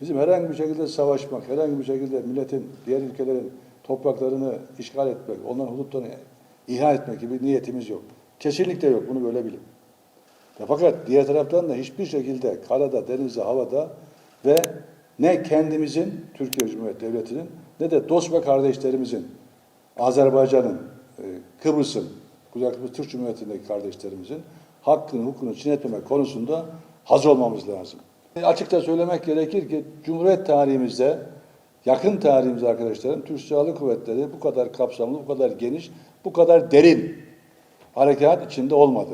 Bizim herhangi bir şekilde savaşmak, herhangi bir şekilde milletin, diğer ülkelerin topraklarını işgal etmek, onların hudutlarını ihya etmek gibi niyetimiz yok. Kesinlikle yok, bunu böyle bilin. Ya fakat diğer taraftan da hiçbir şekilde karada, denizde, havada ve ne kendimizin, Türkiye Cumhuriyeti Devleti'nin ne de dost ve kardeşlerimizin, Azerbaycan'ın, e, Kıbrıs'ın, Kuzey Kıbrıs Türk Cumhuriyeti'ndeki kardeşlerimizin hakkını, hukukunu çiğnetmemek konusunda hazır olmamız lazım. E, Açıkça söylemek gerekir ki Cumhuriyet tarihimizde, yakın tarihimizde arkadaşlarım, Türk Silahlı Kuvvetleri bu kadar kapsamlı, bu kadar geniş, bu kadar derin harekat içinde olmadı.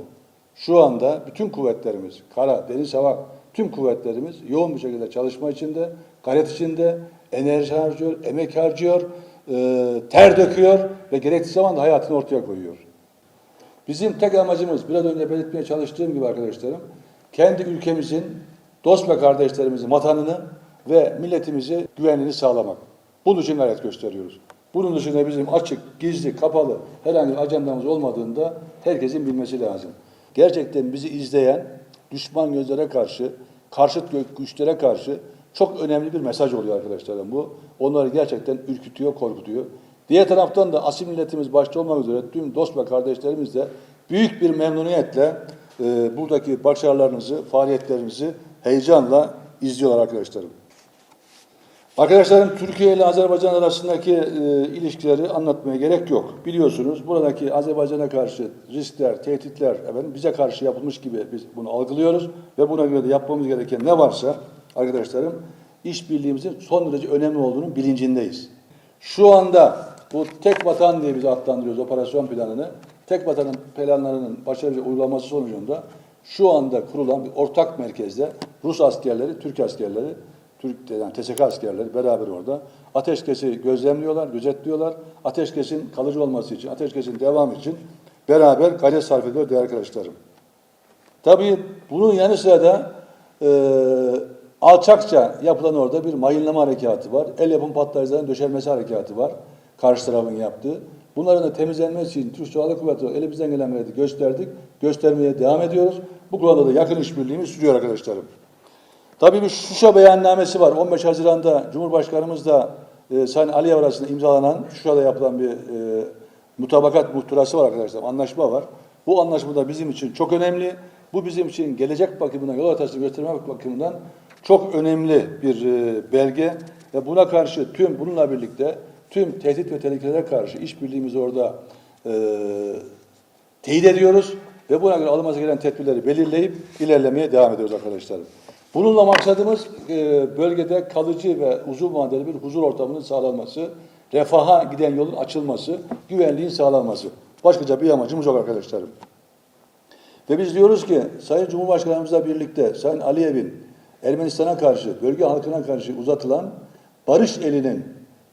Şu anda bütün kuvvetlerimiz, kara, deniz, hava, tüm kuvvetlerimiz yoğun bir şekilde çalışma içinde, gayret içinde, enerji harcıyor, emek harcıyor, e, ter döküyor ve gerektiği zaman da hayatını ortaya koyuyor. Bizim tek amacımız, biraz önce belirtmeye çalıştığım gibi arkadaşlarım, kendi ülkemizin, dost ve kardeşlerimizin vatanını ve milletimizi güvenliğini sağlamak. Bunun için gayret gösteriyoruz. Bunun dışında bizim açık, gizli, kapalı herhangi bir ajandamız olmadığında herkesin bilmesi lazım. Gerçekten bizi izleyen düşman gözlere karşı, karşıt güçlere karşı çok önemli bir mesaj oluyor arkadaşlarım bu. Onları gerçekten ürkütüyor, korkutuyor. Diğer taraftan da asil milletimiz başta olmak üzere tüm dost ve kardeşlerimiz de büyük bir memnuniyetle e, buradaki başarılarınızı, faaliyetlerinizi heyecanla izliyorlar arkadaşlarım. Arkadaşlarım Türkiye ile Azerbaycan arasındaki e, ilişkileri anlatmaya gerek yok. Biliyorsunuz buradaki Azerbaycan'a karşı riskler, tehditler efendim bize karşı yapılmış gibi biz bunu algılıyoruz ve buna göre de yapmamız gereken ne varsa arkadaşlarım işbirliğimizin son derece önemli olduğunu bilincindeyiz. Şu anda bu tek vatan diye biz adlandırıyoruz operasyon planını. Tek vatanın planlarının başarılı uygulaması sonucunda şu anda kurulan bir ortak merkezde Rus askerleri, Türk askerleri, Türk yani TSK askerleri beraber orada ateşkesi gözlemliyorlar, gözetliyorlar. Ateşkesin kalıcı olması için, ateşkesin devamı için beraber gayret sarf ediyor değerli arkadaşlarım. Tabii bunun yanı sıra da e, alçakça yapılan orada bir mayınlama harekatı var. El yapım patlayıcıların döşenmesi harekatı var. Karşı tarafın yaptığı. Bunların da temizlenmesi için Türk Silahlı Kuvvetleri elimizden gelen gayreti gösterdik. Göstermeye devam ediyoruz. Bu konuda da yakın işbirliğimiz sürüyor arkadaşlarım. Tabii bir Şuşa beyannamesi var. 15 Haziran'da Cumhurbaşkanımız da e, Sayın Aliyev arasında imzalanan, Şuşa'da yapılan bir e, mutabakat muhtırası var arkadaşlar. Anlaşma var. Bu anlaşma da bizim için çok önemli. Bu bizim için gelecek bakımından, yol haritası göstermek bakımından çok önemli bir e, belge. Ve buna karşı tüm, bununla birlikte tüm tehdit ve tehlikelere karşı işbirliğimizi orada e, teyit ediyoruz ve buna göre alınması gereken tedbirleri belirleyip ilerlemeye devam ediyoruz arkadaşlarım. Bununla maksadımız e, bölgede kalıcı ve uzun vadeli bir huzur ortamının sağlanması, refaha giden yolun açılması, güvenliğin sağlanması. Başkaca bir amacımız yok arkadaşlarım. Ve biz diyoruz ki Sayın Cumhurbaşkanımızla birlikte Sayın Aliyev'in Ermenistan'a karşı, bölge halkına karşı uzatılan barış elinin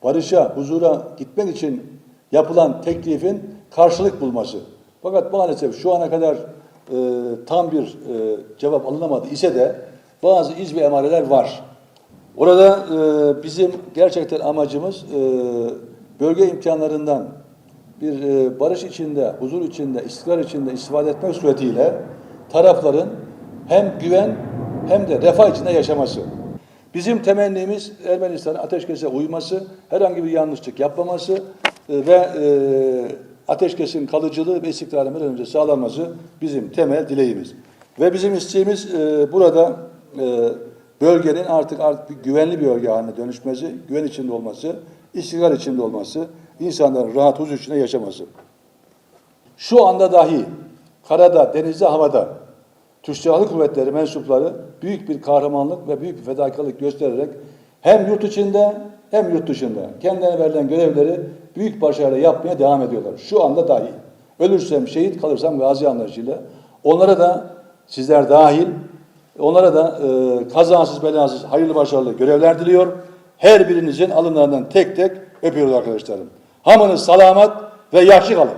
barışa, huzura gitmek için yapılan teklifin karşılık bulması. Fakat maalesef şu ana kadar e, tam bir e, cevap alınamadı ise de bazı iz ve emareler var. Orada e, bizim gerçekten amacımız e, bölge imkanlarından bir e, barış içinde, huzur içinde, istikrar içinde istifade etmek suretiyle tarafların hem güven hem de refah içinde yaşaması. Bizim temennimiz Ermenistan'ın ateşkese uyması, herhangi bir yanlışlık yapmaması e, ve e, ateşkesin kalıcılığı ve istikrarının bir önce sağlanması bizim temel dileğimiz. Ve bizim isteğimiz e, burada e, bölgenin artık artık bir güvenli bir bölge haline dönüşmesi, güven içinde olması, istikrar içinde olması, insanların rahat huzur içinde yaşaması. Şu anda dahi karada, denizde, havada Türk Silahlı Kuvvetleri mensupları büyük bir kahramanlık ve büyük bir fedakarlık göstererek hem yurt içinde hem yurt dışında kendilerine verilen görevleri büyük başarıyla yapmaya devam ediyorlar. Şu anda dahi. Ölürsem şehit kalırsam gazi anlayışıyla. Onlara da sizler dahil onlara da e, kazansız belasız hayırlı başarılı görevler diliyor. Her birinizin alınlarından tek tek öpüyoruz arkadaşlarım. Hamınız salamat ve yaşlı kalın.